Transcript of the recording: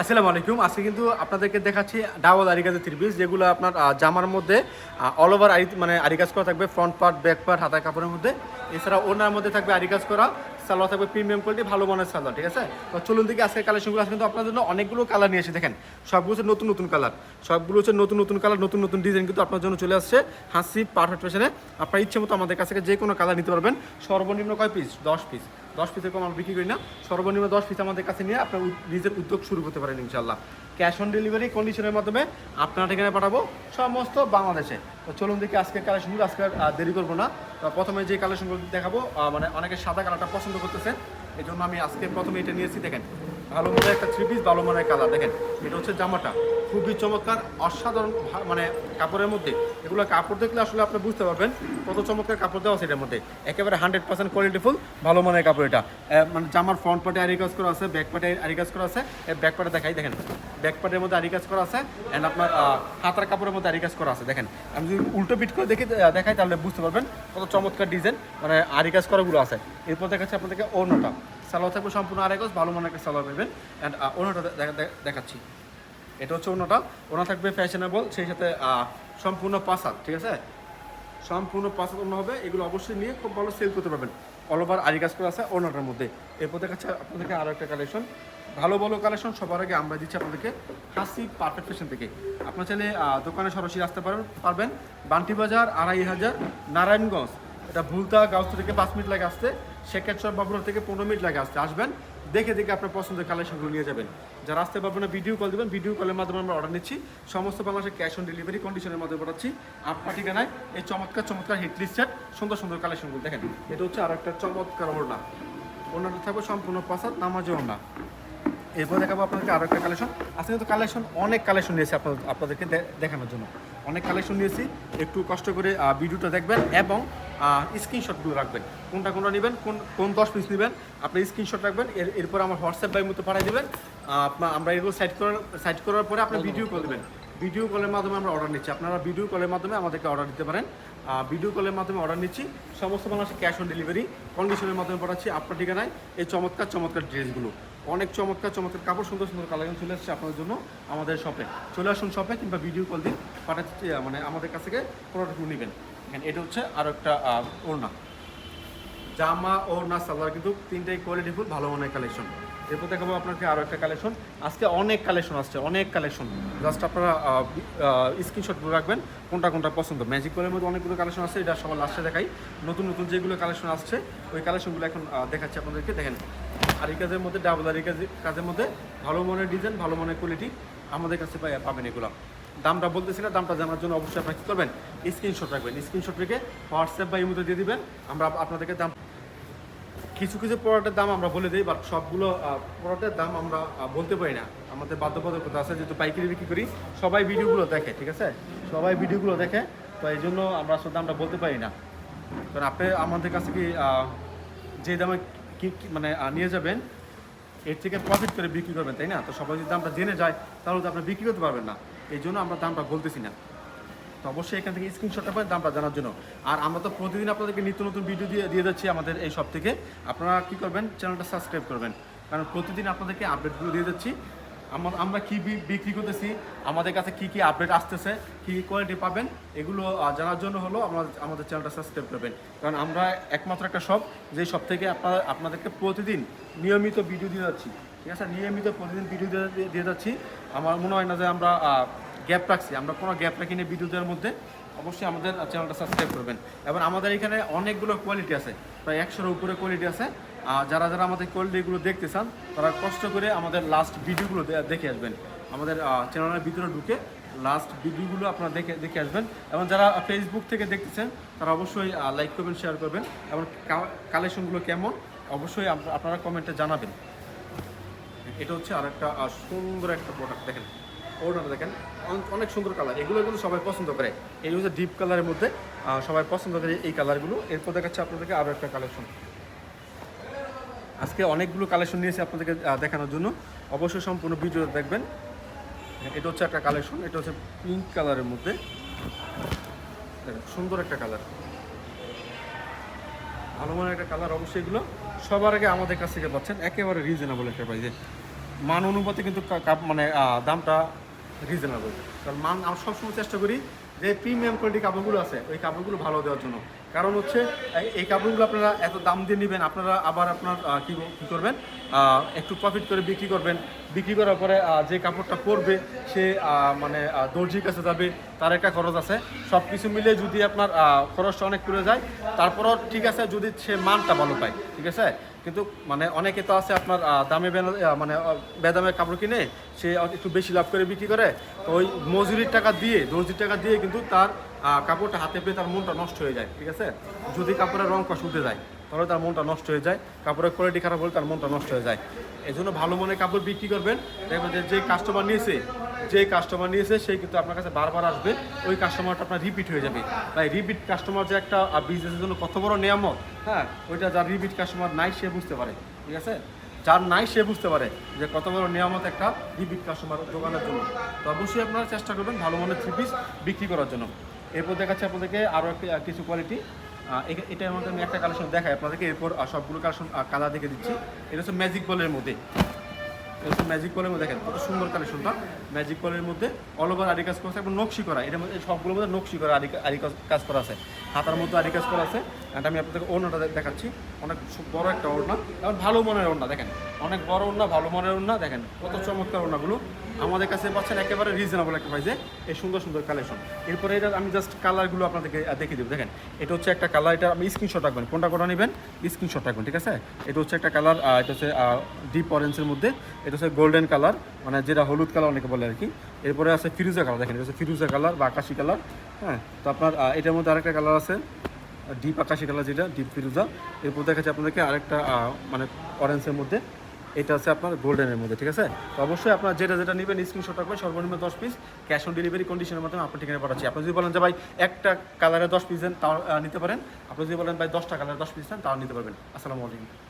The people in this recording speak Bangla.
আসসালামু আলাইকুম। আজকে কিন্তু আপনাদেরকে দেখাচ্ছি ডাবল আরিকাজের থ্রি পিস যেগুলো আপনার জামার মধ্যে অল ওভার আরি মানে আরিকাজ করা থাকবে ফ্রন্ট পার্ট ব্যাক পার্ট হাতার কাপড়ের মধ্যে। এছাড়া ওনার মধ্যে থাকবে আরিকাজ করা। সালোয়ার থাকবে প্রিমিয়াম কোয়ালিটি ভালো মানের সালোয়ার, ঠিক আছে? তো চলুন দিকে আজকে কালেকশনগুলো আছে কিন্তু আপনার জন্য অনেকগুলো কালার নিয়ে এসে দেখেন। সবগুলো হচ্ছে নতুন নতুন কালার সবগুলো হচ্ছে নতুন নতুন কালার নতুন নতুন ডিজাইন কিন্তু আপনার জন্য চলে আসছে হাসি পারফেক্ট ফ্যাশনে আপনার ইচ্ছে মতো আমাদের কাছ থেকে যে কোনো কালার নিতে পারবেন। সর্বনিম্ন কয় পিস দশ পিস দশ পিসের কম আমরা বিক্রি করি না। সর্বনিম্ন দশ পিস আমাদের কাছে নিয়ে আপনার নিজের উদ্যোগ শুরু করতে পারেন ইনশাল্লাহ ক্যাশ অন ডেলিভারি কন্ডিশনের মাধ্যমে আপনার ঠিকানায় পাঠাবো সমস্ত বাংলাদেশে। তো চলুন দেখি আজকের কালেকশনগুলো আজকে দেরি করব না। প্রথমে যে কালেকশনগুলো দেখাবো মানে অনেকে সাদা কালারটা পছন্দ করতেছেন এই জন্য আমি আজকে প্রথমে এটা নিয়েছি, দেখেন। ভালো মনে একটা থ্রি পিস ভালো মনে কালার দেখেন। এটা হচ্ছে জামাটা। খুবই চমৎকার, অসাধারণ মানে কাপড়ের মধ্যে। এগুলো কাপড় দেখলে আসলে আপনি বুঝতে পারবেন কত চমৎকার কাপড় দেওয়া আছে এটার মধ্যে। একেবারে হান্ড্রেড পার্সেন্ট কোয়ালিটিফুল ভালো মানের কাপড় এটা। মানে জামার ফ্রন্ট পার্টে আরি কাজ করা আছে ব্যাক পার্টে আরি কাজ করা আছে। ব্যাক পার্টে দেখাই, দেখেন। ব্যাক পার্টের মধ্যে আরি কাজ করা আছে অ্যান্ড আপনার হাতার কাপড়ের মধ্যে আরি কাজ করা আছে, দেখেন। আমি যদি উল্টো পিট করে দেখি দেখাই, তাহলে বুঝতে পারবেন কত চমৎকার ডিজাইন মানে আরি কাজ করাগুলো আছে। এরপর দেখাচ্ছি আপনাদেরকে অন্যটা সালোয়ার থাকবে সম্পূর্ণ গজ ভালো মানের একটা সালোয়ার পাবেন। অ্যান্ড অন্যটা দেখা- দেখা- দেখাচ্ছি। এটা হচ্ছে অন্যটা। ওনা থাকবে ফ্যাশনেবল সেই সাথে সম্পূর্ণ পাসাদ, ঠিক আছে? সম্পূর্ণ পাসাদ অন্য হবে, এগুলো অবশ্যই নিয়ে খুব ভালো সেল করতে পারবেন। অল ওভার আরি কাজ করা আছে ওনাটার মধ্যে। এরপর দেখাচ্ছে আপনাদেরকে আরও একটা কালেকশন ভালো ভালো কালেকশন সবার আগে আমরা দিচ্ছি আপনাদেরকে হাসি পারফেক্ট ফ্যাশন থেকে। আপনার চাইলে দোকানে সরাসরি আসতে পারেন, পারবেন। বান্টি বাজার, আড়াই হাজার, নারায়ণগঞ্জ। এটা ভুলতা গাউস থেকে পাঁচ মিনিট লাগে আসতে শেখেরচর বাবুরা থেকে পনেরো মিনিট লাগে আসতে। আসবেন দেখে দেখে আপনার পছন্দের কালেকশনগুলো নিয়ে যাবেন। যারা আসতে পারবেন না ভিডিও কল দেবেন। ভিডিও কলের মাধ্যমে আমরা অর্ডার নিচ্ছি। সমস্ত বাংলাদেশে ক্যাশ অন ডেলিভারি কন্ডিশনের মাধ্যমে পাঠাচ্ছি। আপনার ঠিকানায় এই চমৎকার চমৎকার হিট সেট সুন্দর সুন্দর কালেকশনগুলো দেখেন, এটা হচ্ছে আর একটা চমৎকার ওড়না। ওড়নাটা থাকবে সম্পূর্ণ পাসাদ নামাজে ওড়না। এরপর দেখাবো আপনাদেরকে আরও একটা কালেকশন আজকে কিন্তু কালেকশন অনেক কালেকশন নিয়েছি আপনাদের আপনাদেরকে দেখানোর জন্য। অনেক কালেকশন নিয়েছি একটু কষ্ট করে ভিডিওটা দেখবেন এবং স্ক্রিনশটগুলো রাখবেন। কোনটা কোনটা নেবেন কোন কোন দশ পিস নেবেন আপনি স্ক্রিনশট রাখবেন এর এরপর আমার হোয়াটসঅ্যাপ বাই মতো পাঠিয়ে দেবেন। আপনার আমরা এগুলো সাইড করার সাইড করার পরে আপনি ভিডিও কল দেবেন। ভিডিও কলের মাধ্যমে আমরা অর্ডার নিচ্ছি। আপনারা ভিডিও কলের মাধ্যমে আমাদেরকে অর্ডার দিতে পারেন। ভিডিও কলের মাধ্যমে অর্ডার নিচ্ছি। সমস্ত বাংলাদেশে ক্যাশ অন ডেলিভারি কন্ডিশনের মাধ্যমে পাঠাচ্ছি আপনার ঠিকানায়। এই চমৎকার চমৎকার ড্রেসগুলো। অনেক চমৎকার চমৎকার কাপড়, সুন্দর সুন্দর কালেকশন চলে আসছে আপনাদের জন্য আমাদের শপে চলে আসুন শপে কিংবা ভিডিও কল দিন পাঠাচ্ছি মানে আমাদের কাছ থেকে প্রোডাক্টগুলো নেবেন। এটা হচ্ছে আরও একটা ওড়না। জামা ওড়না সালোয়ার কিন্তু তিনটাই কোয়ালিটিফুল ভালো মানের কালেকশন এরপর দেখাবো আপনাকে আরও একটা কালেকশন আজকে অনেক কালেকশন আসছে, অনেক কালেকশন জাস্ট আপনারা স্ক্রিনশটগুলো রাখবেন, কোনটা কোনটা পছন্দ। ম্যাজিক কলের মধ্যে অনেকগুলো কালেকশন আছে এটা সবার লাস্টে দেখাই। নতুন নতুন যেগুলো কালেকশন আসছে, ওই কালেকশনগুলো এখন দেখাচ্ছি আপনাদেরকে। দেখেন আরি কাজের মধ্যে ডাবল আরি কাজের মধ্যে ভালো মনের ডিজাইন ভালো মনের কোয়ালিটি আমাদের কাছে পাবেন এগুলো। দামটা বলতেছি না, দামটা জানার জন্য অবশ্যই আপনারা কী করবেন? স্ক্রিনশট রাখবেন। স্ক্রিনশট রেখে হোয়াটসঅ্যাপ বা ইমোতে দিয়ে দিবেন। আমরা আপনাদেরকে দাম কিছু কিছু প্রোডাক্টের দাম আমরা বলে দিই বাট সবগুলো প্রোডাক্টের দাম আমরা বলতে পারি না। আমাদের বাধ্যবাধকতা আছে, যেহেতু পাইকারি বিক্রি করি, সবাই ভিডিওগুলো দেখে, ঠিক আছে? সবাই ভিডিওগুলো দেখে, তো এই জন্য আমরা আসলে দামটা বলতে পারি না। কারণ আপনি আমাদের কাছে কি যে দামে কি- মানে নিয়ে যাবেন, এর থেকে প্রফিট করে বিক্রি করবেন, তাই না? তো সবাই যদি দামটা জেনে যায়, তাহলে তো আপনি বিক্রি করতে পারবেন না। এই জন্য আমরা দামটা বলতেছি না। তো অবশ্যই এখান থেকে স্ক্রিনশটটা পাবেন, দামটা জানার জন্য। আর আমরা তো প্রতিদিন আপনাদেরকে নিত্য নতুন ভিডিও দিয়ে দিয়ে যাচ্ছি আমাদের এই সব থেকে। আপনারা কী করবেন? চ্যানেলটা সাবস্ক্রাইব করবেন। কারণ প্রতিদিন আপনাদেরকে আপডেটগুলো দিয়ে যাচ্ছি। আমরা আমরা কী বিক্রি করতেছি, আমাদের কাছে কী কী আপডেট আসতেছে, কী কী কোয়ালিটি পাবেন, এগুলো জানার জন্য হলো আমরা আমাদের চ্যানেলটা সাবস্ক্রাইব করবেন। কারণ আমরা একমাত্র একটা শপ যে সব থেকে আপনারা, আপনাদেরকে প্রতিদিন নিয়মিত ভিডিও দিয়ে যাচ্ছি। ঠিক আছে? নিয়মিত প্রতিদিন ভিডিও দিয়ে- দিয়ে- যাচ্ছি। আমার মনে হয় না যে আমরা গ্যাপ রাখছি। আমরা কোনো গ্যাপ রাখি না ভিডিও দেওয়ার মধ্যে। অবশ্যই আমাদের চ্যানেলটা সাবস্ক্রাইব করবেন। এবং আমাদের এখানে অনেকগুলো কোয়ালিটি আছে। প্রায় একশোর উপরে কোয়ালিটি আছে। আর যারা যারা আমাদের কোয়ালিটিগুলো দেখতে চান, তারা কষ্ট করে আমাদের লাস্ট ভিডিওগুলো দেখে আসবেন। আমাদের চ্যানেলের ভিতরে ঢুকে লাস্ট ভিডিওগুলো আপনারা দেখে দেখে আসবেন। এবং যারা ফেসবুক থেকে দেখতেছেন তারা অবশ্যই লাইক করবেন শেয়ার করবেন। এবং কালেকশনগুলো কেমন, অবশ্যই আপনারা কমেন্টে জানাবেন। এটা হচ্ছে আর একটা সুন্দর একটা প্রোডাক্ট দেখেন। ওড়নাটা দেখেন অন- অনেক সুন্দর কালার এগুলো কিন্তু সবাই পছন্দ করে। এই হচ্ছে ডিপ কালারের মধ্যে সবাই পছন্দ করে এই কালারগুলো এরপর দেখাচ্ছে আপনাদেরকে আরও একটা কালেকশন আজকে অনেকগুলো কালেকশন নিয়েছি আপনাদেরকে দেখানোর জন্য। অবশ্যই সম্পূর্ণ ভিডিও দেখবেন। এটা হচ্ছে একটা কালেকশন এটা হচ্ছে পিঙ্ক কালারের মধ্যে। সুন্দর একটা কালার ভালো মানের একটা কালার অবশ্যই এগুলো। সবার আগে আমাদের কাছ থেকে পাচ্ছেন। একেবারে রিজনেবল একটা প্রাইসে মান অনুপাতে কিন্তু মানে দামটা রিজনেবল কারণ মান আমরা সবসময় চেষ্টা করি যে প্রিমিয়াম কোয়ালিটি কাপড়গুলো আছে, ওই কাপড়গুলো ভালো দেওয়ার জন্য। কারণ হচ্ছে এই- কাপড়গুলো আপনারা এত দাম দিয়ে নেবেন আপনারা আবার আপনার কি কী করবেন? একটু প্রফিট করে বিক্রি করবেন। বিক্রি করার পরে যে কাপড়টা পরবে সে মানে দর্জির কাছে যাবে তার একটা খরচ আছে। সব কিছু মিলে যদি আপনার খরচটা অনেক পড়ে যায় তারপরও ঠিক আছে যদি সে মানটা ভালো পায় ঠিক আছে? কিন্তু মানে অনেকে তো আছে আপনার দামে মানে আহ, বেদামে কাপড় কিনে সে একটু বেশি লাভ করে বিক্রি করে। তো ওই মজুরির টাকা দিয়ে দর্জির টাকা দিয়ে কিন্তু তার কাপড়টা হাতে পেয়ে তার মনটা নষ্ট হয়ে যায়, ঠিক আছে? যদি কাপড়ের রং কষ উঠে যায়, তাহলে তার মনটা নষ্ট হয়ে যায়। কাপড়ের কোয়ালিটি খারাপ হলে তার মনটা নষ্ট হয়ে যায়। এই জন্য ভালো মনে কাপড় বিক্রি করবেন। দেখবেন যে যে কাস্টমার নিয়েছে, যে কাস্টমার নিয়েছে সেই কিন্তু আপনার কাছে বারবার আসবে। ওই কাস্টমারটা আপনার রিপিট হয়ে যাবে। তাই রিপিট কাস্টমার যে একটা বিজনেসের জন্য কত বড় নিয়ামক হ্যাঁ? ওইটা যার রিপিট কাস্টমার নাই, সে বুঝতে পারে, ঠিক আছে? যার নাই, সে বুঝতে পারে যে কত বড় নিয়ামত একটা রিপিট কাস্টমার দোকানের জন্য। তো অবশ্যই আপনারা চেষ্টা করবেন ভালো মানের থ্রি পিস বিক্রি করার জন্য। এরপর দেখাচ্ছি আপনাদেরকে আরও কিছু কোয়ালিটি এটা মধ্যে আমি একটা কালেকশন দেখাই আপনাদেরকে, এরপর সবগুলো কালেকশন কালার দেখে দিচ্ছি। এটা হচ্ছে ম্যাজিক বলের মধ্যে। এটা হচ্ছে ম্যাজিক বলের মধ্যে, দেখেন, কত সুন্দর কালেকশনটা ম্যাজিক বলের মধ্যে অল ওভার আরি কাজ করা আছে এবং নকশি করা। এটার মধ্যে সবগুলোর মধ্যে নকশি করা আরি আরি কাজ- করা আছে। হাতার মধ্যে আরি কাজ করা আছে। এটা আমি আপনাদেরকে ওড়নাটা দেখাচ্ছি। অনেক বড় একটা ওড়না। এবং ভালো মনের ওড়না, দেখেন। অনেক বড় ওড়না, ভালো মনের ওড়না, দেখেন। কত চমৎকার ওড়নাগুলো। আমাদের কাছে পাচ্ছেন একেবারে রিজনেবল একটা প্রাইসে এই সুন্দর সুন্দর কালেকশন এরপরে এটা আমি জাস্ট কালারগুলো আপনাদেরকে দেখিয়ে দেবো। দেখেন, এটা হচ্ছে একটা কালার এটা আপনি স্ক্রিনশট রাখবেন। কোনটা কোনটা নেবেন? স্ক্রিনশট রাখবেন, ঠিক আছে? এটা হচ্ছে একটা কালার এটা হচ্ছে ডিপ অরেঞ্জের মধ্যে। এটা হচ্ছে গোল্ডেন কালার মানে যেটা হলুদ কালার অনেকে বলে আর কি। এরপরে আছে ফিরুজা কালার দেখেন, এটা হচ্ছে ফিরুজা কালার বা আকাশি কালার হ্যাঁ? তো আপনার এটার মধ্যে আরেকটা কালার আছে ডিপ আকাশি কালার যেটা ডিপ ফিরুজা এরপর দেখাচ্ছে আপনাদেরকে আরেকটা মানে অরেঞ্জের মধ্যে। এটা হচ্ছে আপনার গোল্ডেনের মধ্যে, ঠিক আছে? তো অবশ্যই আপনার যেটা যেটা নেবেন স্ক্রিনশট রাখবেন, সর্বনিম্ন দশ পিস ক্যাশ অন ডেলিভারি কন্ডিশনের মাধ্যমে আপনার ঠিকানা পাঠাচ্ছি। আপনি যদি বলেন যে ভাই, একটা কালারে দশ পিস দেন, তাও নিতে পারেন। আপনি যদি বলেন, ভাই, দশটা কালারে দশ পিস দেন, তাও নিতে পারবেন। আসসালামু আলাইকুম।